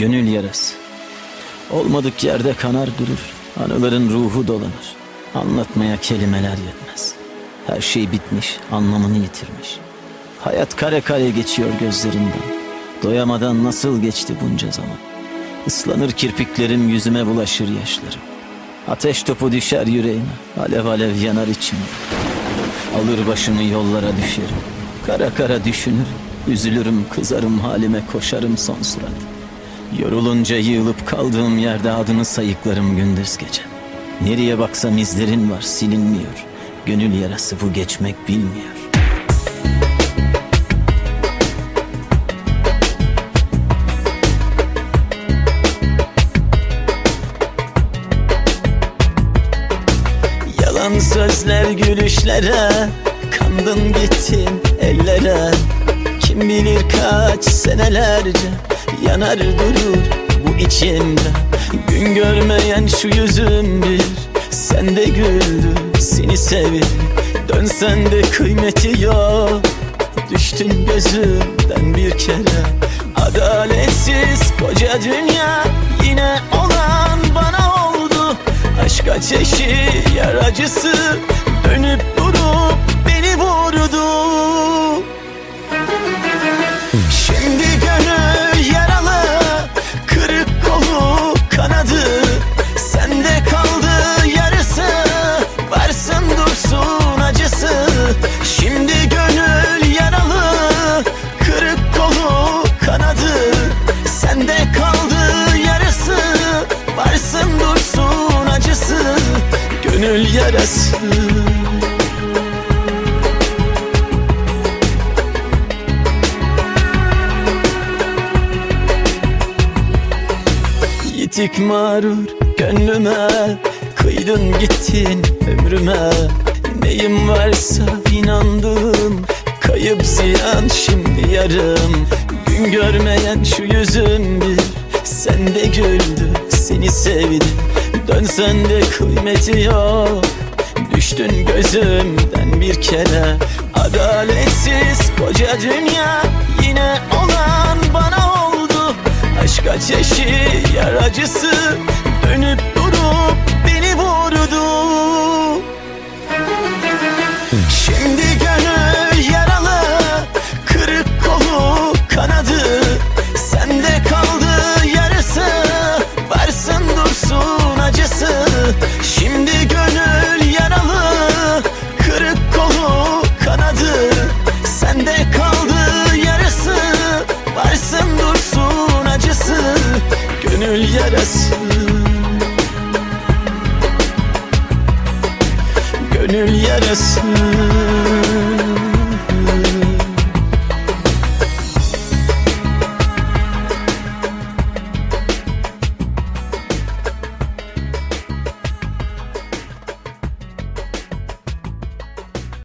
yarası. Olmadık yerde kanar durur. Anıların ruhu dolanır. Anlatmaya kelimeler yetmez. Her şey bitmiş, anlamını yitirmiş. Hayat kare kare geçiyor gözlerinden. Doyamadan nasıl geçti bunca zaman. Islanır kirpiklerim, yüzüme bulaşır yaşlarım. Ateş topu düşer yüreğime, alev alev yanar içime. Alır başımı yollara düşerim. Kara kara düşünürüm, üzülürüm, kızarım halime koşarım son surat. Yorulunca yığılıp kaldığım yerde adını sayıklarım gündüz gece. Nereye baksam izlerin var silinmiyor. Gönül yarası bu geçmek bilmiyor. Yalan sözler gülüşlere Kandın gittin ellere Kim bilir kaç senelerce Yanar durur bu içimde Gün görmeyen şu yüzüm bir Sen de güldü seni sevdim Dönsen de kıymeti yok Düştün gözümden bir kere. Adaletsiz koca dünya Yine olan bana oldu. Aşk ateşi yer acısı Dönüp Gönül yarası. Yitik mağrur gönlüme Kıydın gittin ömrüme. Neyim varsa inandığım Kayıp ziyan şimdi yarım. Gün görmeyen şu yüzüm bir Dönsen de kıymeti yok. Düştün gözümden bir kere. Adaletsiz koca dünya Yine olan bana oldu. Aşk ateşi yer acısı Dönüp Gönül yarası